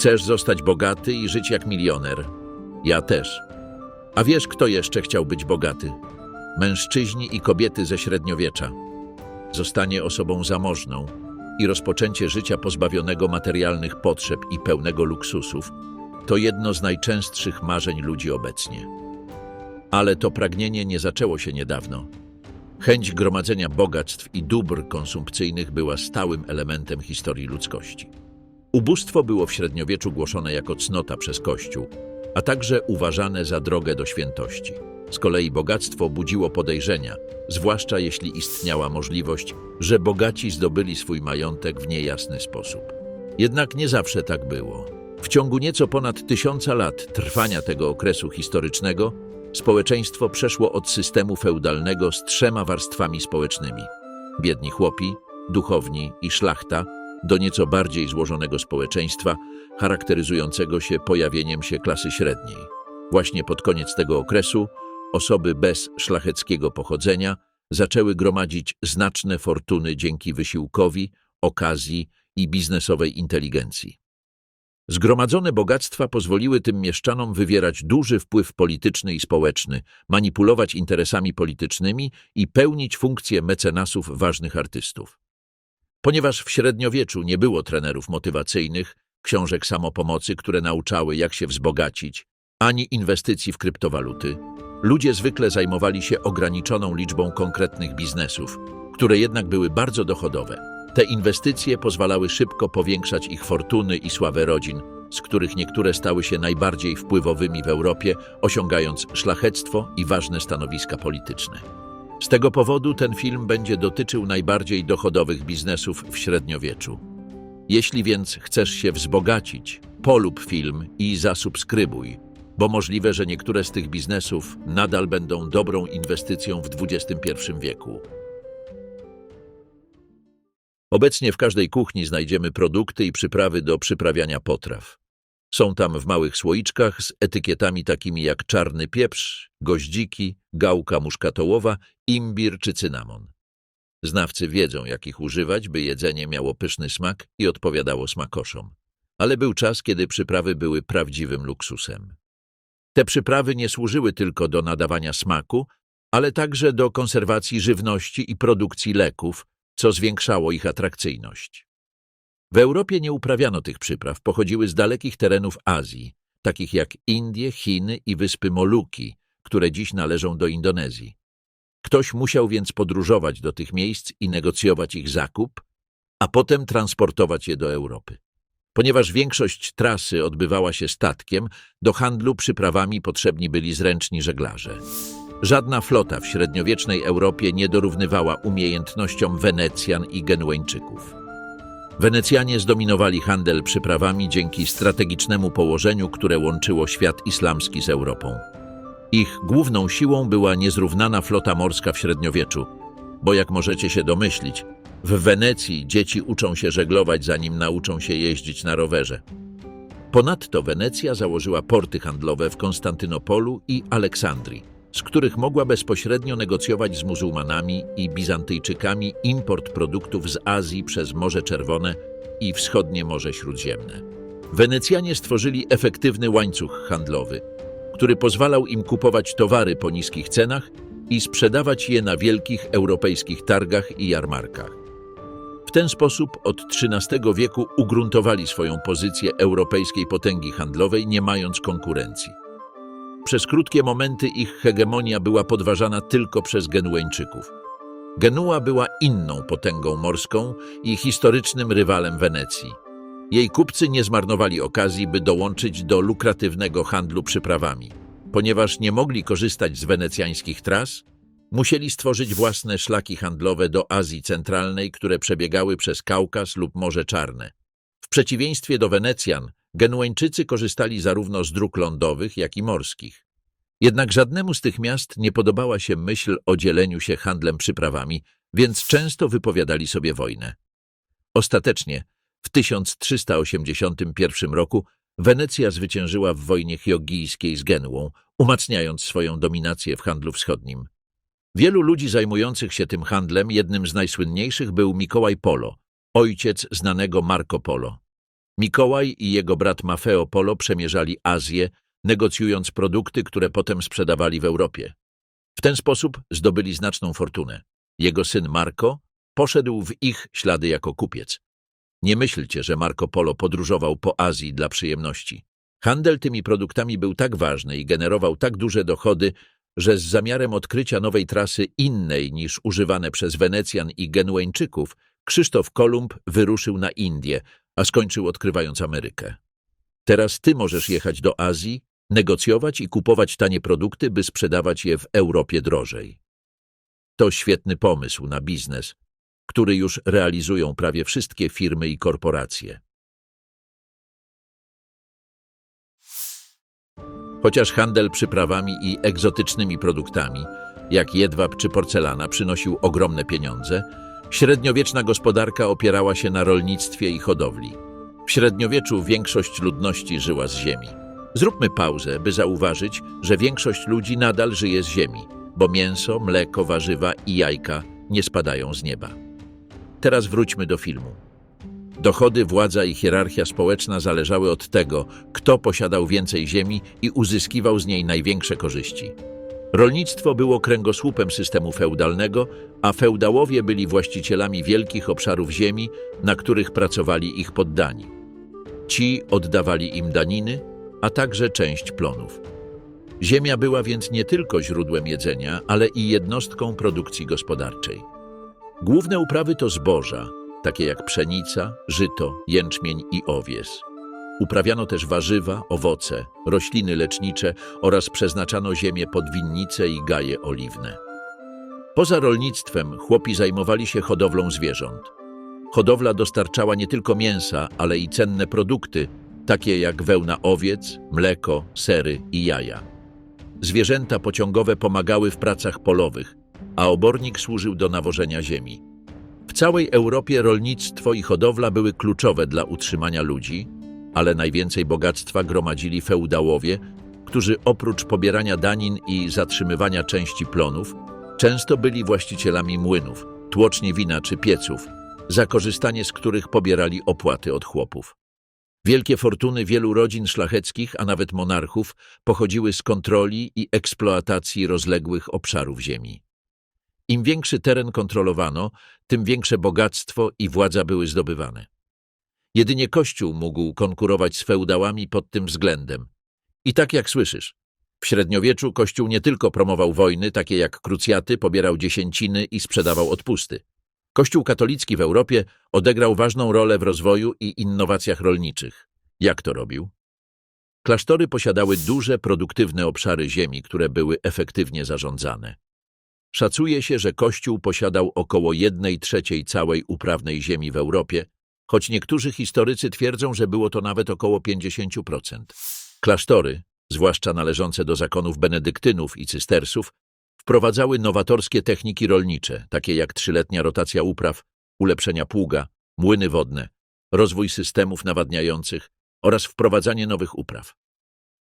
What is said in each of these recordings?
Chcesz zostać bogaty i żyć jak milioner. Ja też. A wiesz, kto jeszcze chciał być bogaty? Mężczyźni i kobiety ze średniowiecza. Zostanie osobą zamożną i rozpoczęcie życia pozbawionego materialnych potrzeb i pełnego luksusów to jedno z najczęstszych marzeń ludzi obecnie. Ale to pragnienie nie zaczęło się niedawno. Chęć gromadzenia bogactw i dóbr konsumpcyjnych była stałym elementem historii ludzkości. Ubóstwo było w średniowieczu głoszone jako cnota przez Kościół, a także uważane za drogę do świętości. Z kolei bogactwo budziło podejrzenia, zwłaszcza jeśli istniała możliwość, że bogaci zdobyli swój majątek w niejasny sposób. Jednak nie zawsze tak było. W ciągu nieco ponad tysiąca lat trwania tego okresu historycznego społeczeństwo przeszło od systemu feudalnego z trzema warstwami społecznymi biedni chłopi, duchowni i szlachta do nieco bardziej złożonego społeczeństwa, charakteryzującego się pojawieniem się klasy średniej. Właśnie pod koniec tego okresu osoby bez szlacheckiego pochodzenia zaczęły gromadzić znaczne fortuny dzięki wysiłkowi, okazji i biznesowej inteligencji. Zgromadzone bogactwa pozwoliły tym mieszczanom wywierać duży wpływ polityczny i społeczny, manipulować interesami politycznymi i pełnić funkcje mecenasów ważnych artystów. Ponieważ w średniowieczu nie było trenerów motywacyjnych, książek samopomocy, które nauczały, jak się wzbogacić, ani inwestycji w kryptowaluty, ludzie zwykle zajmowali się ograniczoną liczbą konkretnych biznesów, które jednak były bardzo dochodowe. Te inwestycje pozwalały szybko powiększać ich fortuny i sławę rodzin, z których niektóre stały się najbardziej wpływowymi w Europie, osiągając szlachectwo i ważne stanowiska polityczne. Z tego powodu ten film będzie dotyczył najbardziej dochodowych biznesów w średniowieczu. Jeśli więc chcesz się wzbogacić, polub film i zasubskrybuj, bo możliwe, że niektóre z tych biznesów nadal będą dobrą inwestycją w XXI wieku. Obecnie w każdej kuchni znajdziemy produkty i przyprawy do przyprawiania potraw. Są tam w małych słoiczkach z etykietami takimi jak czarny pieprz, goździki, gałka muszkatołowa, imbir czy cynamon. Znawcy wiedzą, jak ich używać, by jedzenie miało pyszny smak i odpowiadało smakoszom. Ale był czas, kiedy przyprawy były prawdziwym luksusem. Te przyprawy nie służyły tylko do nadawania smaku, ale także do konserwacji żywności i produkcji leków, co zwiększało ich atrakcyjność. W Europie nie uprawiano tych przypraw, pochodziły z dalekich terenów Azji, takich jak Indie, Chiny i wyspy Moluki, które dziś należą do Indonezji. Ktoś musiał więc podróżować do tych miejsc i negocjować ich zakup, a potem transportować je do Europy. Ponieważ większość trasy odbywała się statkiem, do handlu przyprawami potrzebni byli zręczni żeglarze. Żadna flota w średniowiecznej Europie nie dorównywała umiejętnościom Wenecjan i Genueńczyków. Wenecjanie zdominowali handel przyprawami dzięki strategicznemu położeniu, które łączyło świat islamski z Europą. Ich główną siłą była niezrównana flota morska w średniowieczu, bo jak możecie się domyślić, w Wenecji dzieci uczą się żeglować, zanim nauczą się jeździć na rowerze. Ponadto Wenecja założyła porty handlowe w Konstantynopolu i Aleksandrii, z których mogła bezpośrednio negocjować z muzułmanami i Bizantyjczykami import produktów z Azji przez Morze Czerwone i wschodnie Morze Śródziemne. Wenecjanie stworzyli efektywny łańcuch handlowy, który pozwalał im kupować towary po niskich cenach i sprzedawać je na wielkich europejskich targach i jarmarkach. W ten sposób od XIII wieku ugruntowali swoją pozycję europejskiej potęgi handlowej, nie mając konkurencji. Przez krótkie momenty ich hegemonia była podważana tylko przez Genueńczyków. Genua była inną potęgą morską i historycznym rywalem Wenecji. Jej kupcy nie zmarnowali okazji, by dołączyć do lukratywnego handlu przyprawami. Ponieważ nie mogli korzystać z wenecjańskich tras, musieli stworzyć własne szlaki handlowe do Azji Centralnej, które przebiegały przez Kaukaz lub Morze Czarne. W przeciwieństwie do Wenecjan, Genueńczycy korzystali zarówno z dróg lądowych, jak i morskich. Jednak żadnemu z tych miast nie podobała się myśl o dzieleniu się handlem przyprawami, więc często wypowiadali sobie wojnę. Ostatecznie, w 1381 roku Wenecja zwyciężyła w wojnie chiogijskiej z Genuą, umacniając swoją dominację w handlu wschodnim. Wielu ludzi zajmujących się tym handlem, jednym z najsłynniejszych był Mikołaj Polo, ojciec znanego Marco Polo. Mikołaj i jego brat Maffeo Polo przemierzali Azję, negocjując produkty, które potem sprzedawali w Europie. W ten sposób zdobyli znaczną fortunę. Jego syn Marco poszedł w ich ślady jako kupiec. Nie myślcie, że Marco Polo podróżował po Azji dla przyjemności. Handel tymi produktami był tak ważny i generował tak duże dochody, że z zamiarem odkrycia nowej trasy innej niż używane przez Wenecjan i Genueńczyków, Krzysztof Kolumb wyruszył na Indię, a skończył odkrywając Amerykę. Teraz ty możesz jechać do Azji, negocjować i kupować tanie produkty, by sprzedawać je w Europie drożej. To świetny pomysł na biznes, który już realizują prawie wszystkie firmy i korporacje. Chociaż handel przyprawami i egzotycznymi produktami, jak jedwab czy porcelana, przynosił ogromne pieniądze, średniowieczna gospodarka opierała się na rolnictwie i hodowli. W średniowieczu większość ludności żyła z ziemi. Zróbmy pauzę, by zauważyć, że większość ludzi nadal żyje z ziemi, bo mięso, mleko, warzywa i jajka nie spadają z nieba. Teraz wróćmy do filmu. Dochody, władza i hierarchia społeczna zależały od tego, kto posiadał więcej ziemi i uzyskiwał z niej największe korzyści. Rolnictwo było kręgosłupem systemu feudalnego, a feudałowie byli właścicielami wielkich obszarów ziemi, na których pracowali ich poddani. Ci oddawali im daniny, a także część plonów. Ziemia była więc nie tylko źródłem jedzenia, ale i jednostką produkcji gospodarczej. Główne uprawy to zboża, takie jak pszenica, żyto, jęczmień i owies. Uprawiano też warzywa, owoce, rośliny lecznicze oraz przeznaczano ziemię pod winnice i gaje oliwne. Poza rolnictwem chłopi zajmowali się hodowlą zwierząt. Hodowla dostarczała nie tylko mięsa, ale i cenne produkty, takie jak wełna owiec, mleko, sery i jaja. Zwierzęta pociągowe pomagały w pracach polowych, a obornik służył do nawożenia ziemi. W całej Europie rolnictwo i hodowla były kluczowe dla utrzymania ludzi, ale najwięcej bogactwa gromadzili feudałowie, którzy oprócz pobierania danin i zatrzymywania części plonów, często byli właścicielami młynów, tłoczni wina czy pieców, za korzystanie z których pobierali opłaty od chłopów. Wielkie fortuny wielu rodzin szlacheckich, a nawet monarchów, pochodziły z kontroli i eksploatacji rozległych obszarów ziemi. Im większy teren kontrolowano, tym większe bogactwo i władza były zdobywane. Jedynie Kościół mógł konkurować z feudałami pod tym względem. I tak jak słyszysz, w średniowieczu Kościół nie tylko promował wojny, takie jak krucjaty, pobierał dziesięciny i sprzedawał odpusty. Kościół katolicki w Europie odegrał ważną rolę w rozwoju i innowacjach rolniczych. Jak to robił? Klasztory posiadały duże, produktywne obszary ziemi, które były efektywnie zarządzane. Szacuje się, że Kościół posiadał około jednej trzeciej całej uprawnej ziemi w Europie, choć niektórzy historycy twierdzą, że było to nawet około 50%. Klasztory, zwłaszcza należące do zakonów benedyktynów i cystersów, wprowadzały nowatorskie techniki rolnicze, takie jak trzyletnia rotacja upraw, ulepszenia pługa, młyny wodne, rozwój systemów nawadniających oraz wprowadzanie nowych upraw.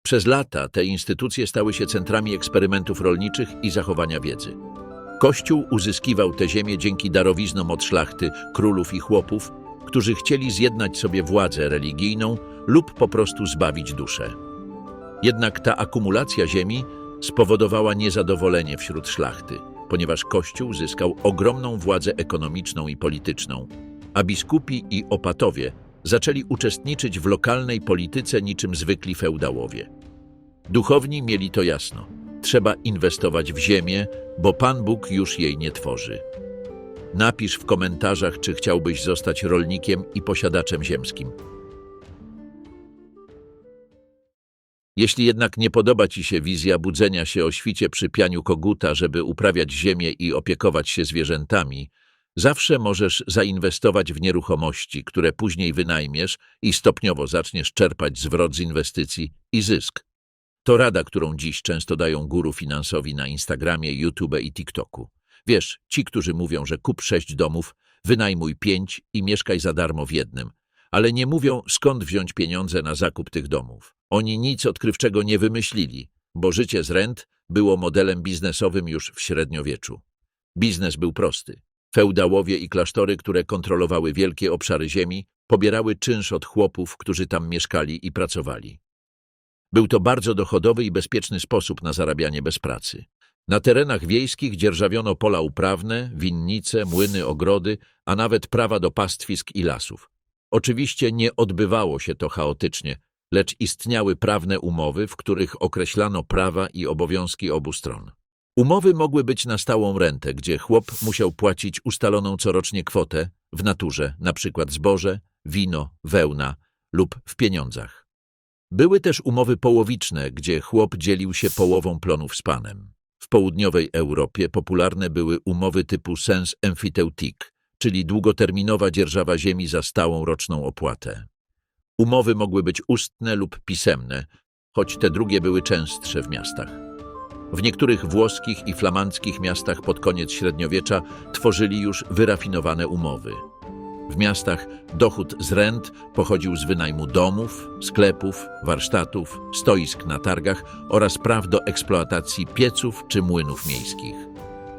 Przez lata te instytucje stały się centrami eksperymentów rolniczych i zachowania wiedzy. Kościół uzyskiwał te ziemię dzięki darowiznom od szlachty, królów i chłopów, którzy chcieli zjednać sobie władzę religijną lub po prostu zbawić duszę. Jednak ta akumulacja ziemi spowodowała niezadowolenie wśród szlachty, ponieważ Kościół zyskał ogromną władzę ekonomiczną i polityczną, a biskupi i opatowie zaczęli uczestniczyć w lokalnej polityce niczym zwykli feudałowie. Duchowni mieli to jasno. Trzeba inwestować w ziemię, bo Pan Bóg już jej nie tworzy. Napisz w komentarzach, czy chciałbyś zostać rolnikiem i posiadaczem ziemskim. Jeśli jednak nie podoba Ci się wizja budzenia się o świcie przy pianiu koguta, żeby uprawiać ziemię i opiekować się zwierzętami, zawsze możesz zainwestować w nieruchomości, które później wynajmiesz i stopniowo zaczniesz czerpać zwrot z inwestycji i zysk. To rada, którą dziś często dają guru finansowi na Instagramie, YouTube i TikToku. Wiesz, ci, którzy mówią, że kup sześć domów, wynajmuj pięć i mieszkaj za darmo w jednym, ale nie mówią, skąd wziąć pieniądze na zakup tych domów. Oni nic odkrywczego nie wymyślili, bo życie z rent było modelem biznesowym już w średniowieczu. Biznes był prosty. Feudałowie i klasztory, które kontrolowały wielkie obszary ziemi, pobierały czynsz od chłopów, którzy tam mieszkali i pracowali. Był to bardzo dochodowy i bezpieczny sposób na zarabianie bez pracy. Na terenach wiejskich dzierżawiono pola uprawne, winnice, młyny, ogrody, a nawet prawa do pastwisk i lasów. Oczywiście nie odbywało się to chaotycznie, lecz istniały prawne umowy, w których określano prawa i obowiązki obu stron. Umowy mogły być na stałą rentę, gdzie chłop musiał płacić ustaloną corocznie kwotę w naturze, np. zboże, wino, wełna lub w pieniądzach. Były też umowy połowiczne, gdzie chłop dzielił się połową plonów z panem. W południowej Europie popularne były umowy typu sens emphyteutique, czyli długoterminowa dzierżawa ziemi za stałą roczną opłatę. Umowy mogły być ustne lub pisemne, choć te drugie były częstsze w miastach. W niektórych włoskich i flamandzkich miastach pod koniec średniowiecza tworzyli już wyrafinowane umowy. W miastach dochód z rent pochodził z wynajmu domów, sklepów, warsztatów, stoisk na targach oraz praw do eksploatacji pieców czy młynów miejskich.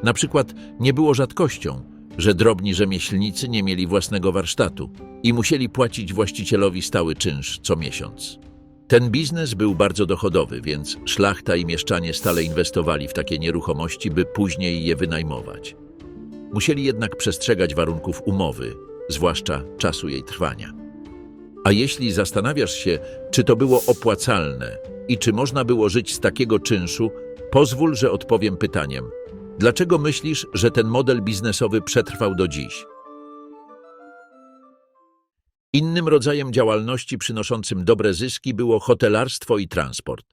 Na przykład nie było rzadkością, że drobni rzemieślnicy nie mieli własnego warsztatu i musieli płacić właścicielowi stały czynsz co miesiąc. Ten biznes był bardzo dochodowy, więc szlachta i mieszczanie stale inwestowali w takie nieruchomości, by później je wynajmować. Musieli jednak przestrzegać warunków umowy, zwłaszcza czasu jej trwania. A jeśli zastanawiasz się, czy to było opłacalne i czy można było żyć z takiego czynszu, pozwól, że odpowiem pytaniem. Dlaczego myślisz, że ten model biznesowy przetrwał do dziś? Innym rodzajem działalności przynoszącym dobre zyski było hotelarstwo i transport.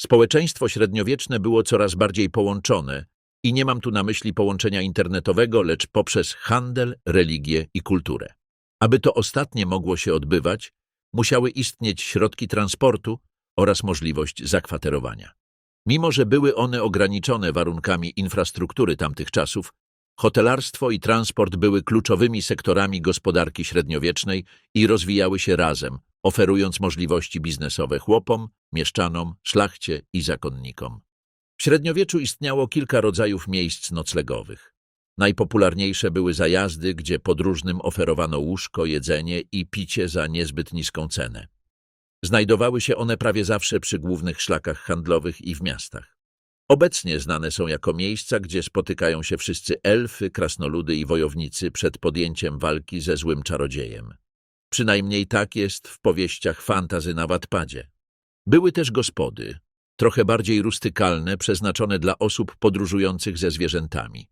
Społeczeństwo średniowieczne było coraz bardziej połączone i nie mam tu na myśli połączenia internetowego, lecz poprzez handel, religię i kulturę. Aby to ostatnie mogło się odbywać, musiały istnieć środki transportu oraz możliwość zakwaterowania. Mimo, że były one ograniczone warunkami infrastruktury tamtych czasów, hotelarstwo i transport były kluczowymi sektorami gospodarki średniowiecznej i rozwijały się razem, oferując możliwości biznesowe chłopom, mieszczanom, szlachcie i zakonnikom. W średniowieczu istniało kilka rodzajów miejsc noclegowych. Najpopularniejsze były zajazdy, gdzie podróżnym oferowano łóżko, jedzenie i picie za niezbyt niską cenę. Znajdowały się one prawie zawsze przy głównych szlakach handlowych i w miastach. Obecnie znane są jako miejsca, gdzie spotykają się wszyscy elfy, krasnoludy i wojownicy przed podjęciem walki ze złym czarodziejem. Przynajmniej tak jest w powieściach fantazy na Wattpadzie. Były też gospody, trochę bardziej rustykalne, przeznaczone dla osób podróżujących ze zwierzętami.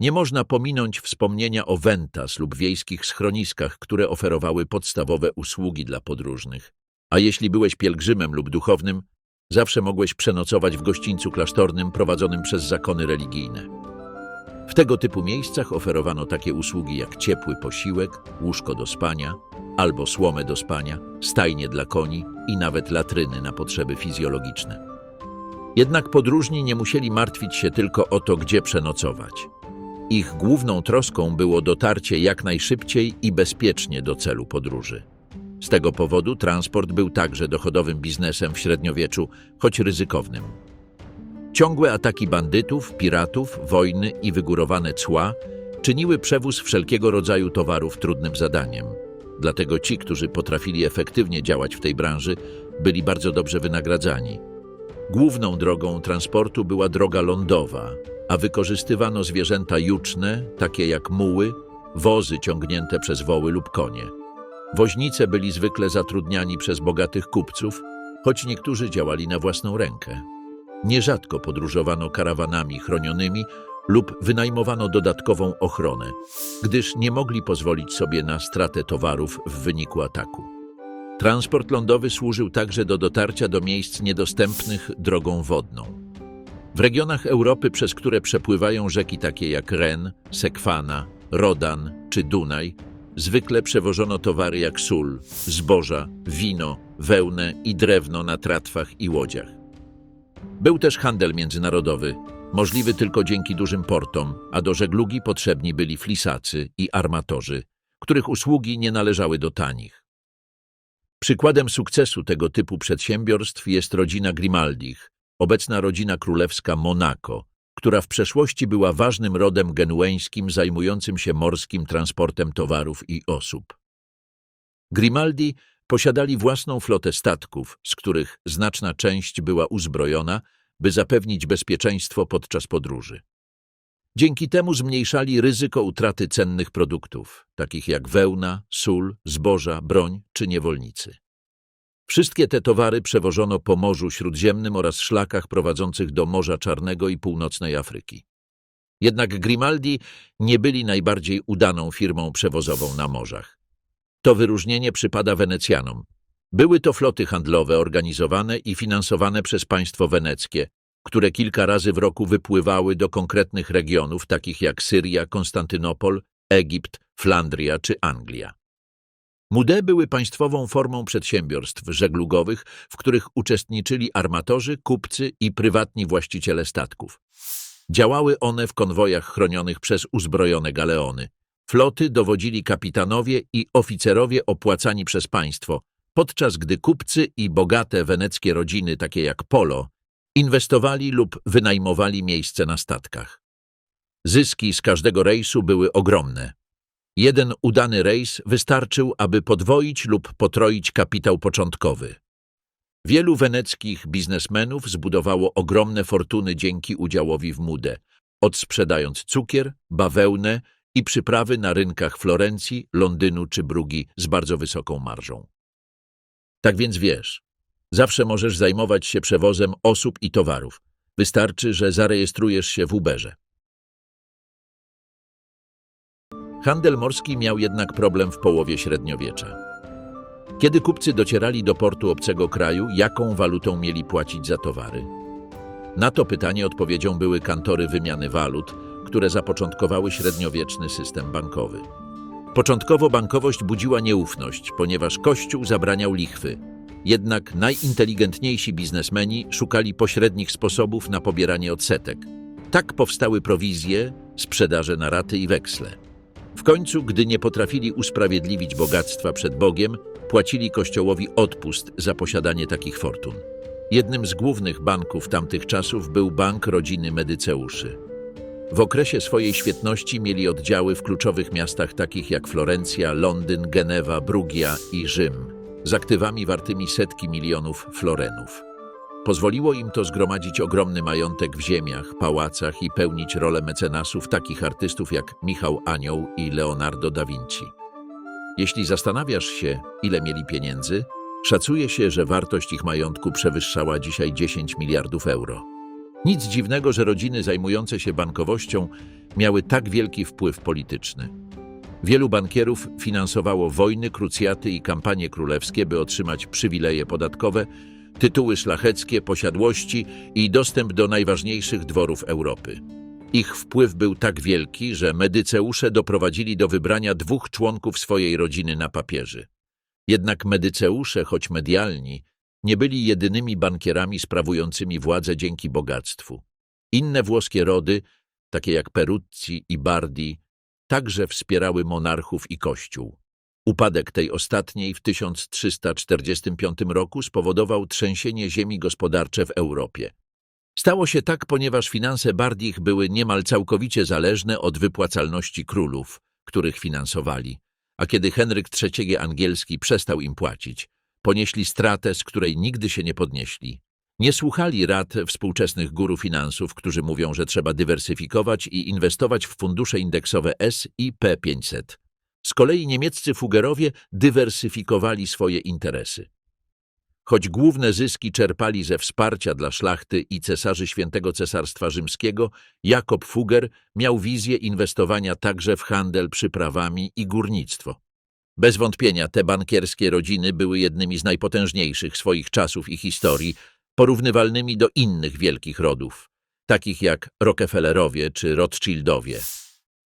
Nie można pominąć wspomnienia o wentas lub wiejskich schroniskach, które oferowały podstawowe usługi dla podróżnych. A jeśli byłeś pielgrzymem lub duchownym, zawsze mogłeś przenocować w gościńcu klasztornym prowadzonym przez zakony religijne. W tego typu miejscach oferowano takie usługi jak ciepły posiłek, łóżko do spania, albo słomę do spania, stajnie dla koni i nawet latryny na potrzeby fizjologiczne. Jednak podróżni nie musieli martwić się tylko o to, gdzie przenocować. Ich główną troską było dotarcie jak najszybciej i bezpiecznie do celu podróży. Z tego powodu transport był także dochodowym biznesem w średniowieczu, choć ryzykownym. Ciągłe ataki bandytów, piratów, wojny i wygórowane cła czyniły przewóz wszelkiego rodzaju towarów trudnym zadaniem. Dlatego ci, którzy potrafili efektywnie działać w tej branży, byli bardzo dobrze wynagradzani. Główną drogą transportu była droga lądowa, a wykorzystywano zwierzęta juczne, takie jak muły, wozy ciągnięte przez woły lub konie. Woźnice byli zwykle zatrudniani przez bogatych kupców, choć niektórzy działali na własną rękę. Nierzadko podróżowano karawanami chronionymi lub wynajmowano dodatkową ochronę, gdyż nie mogli pozwolić sobie na stratę towarów w wyniku ataku. Transport lądowy służył także do dotarcia do miejsc niedostępnych drogą wodną. W regionach Europy, przez które przepływają rzeki takie jak Ren, Sekwana, Rodan czy Dunaj, zwykle przewożono towary jak sól, zboża, wino, wełnę i drewno na tratwach i łodziach. Był też handel międzynarodowy, możliwy tylko dzięki dużym portom, a do żeglugi potrzebni byli flisacy i armatorzy, których usługi nie należały do tanich. Przykładem sukcesu tego typu przedsiębiorstw jest rodzina Grimaldich, obecna rodzina królewska Monaco, która w przeszłości była ważnym rodem genueńskim zajmującym się morskim transportem towarów i osób. Grimaldi posiadali własną flotę statków, z których znaczna część była uzbrojona, by zapewnić bezpieczeństwo podczas podróży. Dzięki temu zmniejszali ryzyko utraty cennych produktów, takich jak wełna, sól, zboża, broń czy niewolnicy. Wszystkie te towary przewożono po Morzu Śródziemnym oraz szlakach prowadzących do Morza Czarnego i północnej Afryki. Jednak Grimaldi nie byli najbardziej udaną firmą przewozową na morzach. To wyróżnienie przypada Wenecjanom. Były to floty handlowe organizowane i finansowane przez państwo weneckie, które kilka razy w roku wypływały do konkretnych regionów, takich jak Syria, Konstantynopol, Egipt, Flandria czy Anglia. Mude były państwową formą przedsiębiorstw żeglugowych, w których uczestniczyli armatorzy, kupcy i prywatni właściciele statków. Działały one w konwojach chronionych przez uzbrojone galeony. Floty dowodzili kapitanowie i oficerowie opłacani przez państwo, podczas gdy kupcy i bogate weneckie rodziny, takie jak Polo, inwestowali lub wynajmowali miejsce na statkach. Zyski z każdego rejsu były ogromne. Jeden udany rejs wystarczył, aby podwoić lub potroić kapitał początkowy. Wielu weneckich biznesmenów zbudowało ogromne fortuny dzięki udziałowi w Mude, odsprzedając cukier, bawełnę i przyprawy na rynkach Florencji, Londynu czy Brugi z bardzo wysoką marżą. Tak więc wiesz, zawsze możesz zajmować się przewozem osób i towarów. Wystarczy, że zarejestrujesz się w Uberze. Handel morski miał jednak problem w połowie średniowiecza. Kiedy kupcy docierali do portu obcego kraju, jaką walutą mieli płacić za towary? Na to pytanie odpowiedzią były kantory wymiany walut, które zapoczątkowały średniowieczny system bankowy. Początkowo bankowość budziła nieufność, ponieważ Kościół zabraniał lichwy. Jednak najinteligentniejsi biznesmeni szukali pośrednich sposobów na pobieranie odsetek. Tak powstały prowizje, sprzedaże na raty i weksle. W końcu, gdy nie potrafili usprawiedliwić bogactwa przed Bogiem, płacili Kościołowi odpust za posiadanie takich fortun. Jednym z głównych banków tamtych czasów był Bank Rodziny Medyceuszy. W okresie swojej świetności mieli oddziały w kluczowych miastach takich jak Florencja, Londyn, Genewa, Brugia i Rzym, z aktywami wartymi setki milionów florenów. Pozwoliło im to zgromadzić ogromny majątek w ziemiach, pałacach i pełnić rolę mecenasów takich artystów jak Michał Anioł i Leonardo da Vinci. Jeśli zastanawiasz się, ile mieli pieniędzy, szacuje się, że wartość ich majątku przewyższała dzisiaj 10 miliardów euro. Nic dziwnego, że rodziny zajmujące się bankowością miały tak wielki wpływ polityczny. Wielu bankierów finansowało wojny, krucjaty i kampanie królewskie, by otrzymać przywileje podatkowe, tytuły szlacheckie, posiadłości i dostęp do najważniejszych dworów Europy. Ich wpływ był tak wielki, że medyceusze doprowadzili do wybrania dwóch członków swojej rodziny na papieży. Jednak medyceusze, choć medialni, nie byli jedynymi bankierami sprawującymi władzę dzięki bogactwu. Inne włoskie rody, takie jak Peruzzi i Bardi, także wspierały monarchów i kościół. Upadek tej ostatniej w 1345 roku spowodował trzęsienie ziemi gospodarcze w Europie. Stało się tak, ponieważ finanse Bardich były niemal całkowicie zależne od wypłacalności królów, których finansowali, a kiedy Henryk III angielski przestał im płacić, ponieśli stratę, z której nigdy się nie podnieśli. Nie słuchali rad współczesnych guru finansów, którzy mówią, że trzeba dywersyfikować i inwestować w fundusze indeksowe S i P500. Z kolei niemieccy fugerowie dywersyfikowali swoje interesy. Choć główne zyski czerpali ze wsparcia dla szlachty i cesarzy Świętego Cesarstwa Rzymskiego, Jakob Fugger miał wizję inwestowania także w handel przyprawami i górnictwo. Bez wątpienia te bankierskie rodziny były jednymi z najpotężniejszych swoich czasów i historii, porównywalnymi do innych wielkich rodów, takich jak Rockefellerowie czy Rothschildowie.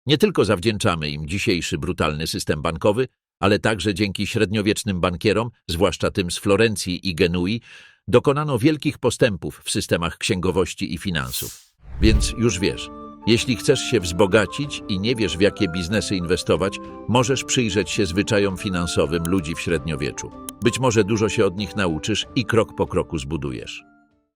Nie tylko zawdzięczamy im dzisiejszy brutalny system bankowy, ale także dzięki średniowiecznym bankierom, zwłaszcza tym z Florencji i Genui, dokonano wielkich postępów w systemach księgowości i finansów. Więc już wiesz, jeśli chcesz się wzbogacić i nie wiesz w jakie biznesy inwestować, możesz przyjrzeć się zwyczajom finansowym ludzi w średniowieczu. Być może dużo się od nich nauczysz i krok po kroku zbudujesz.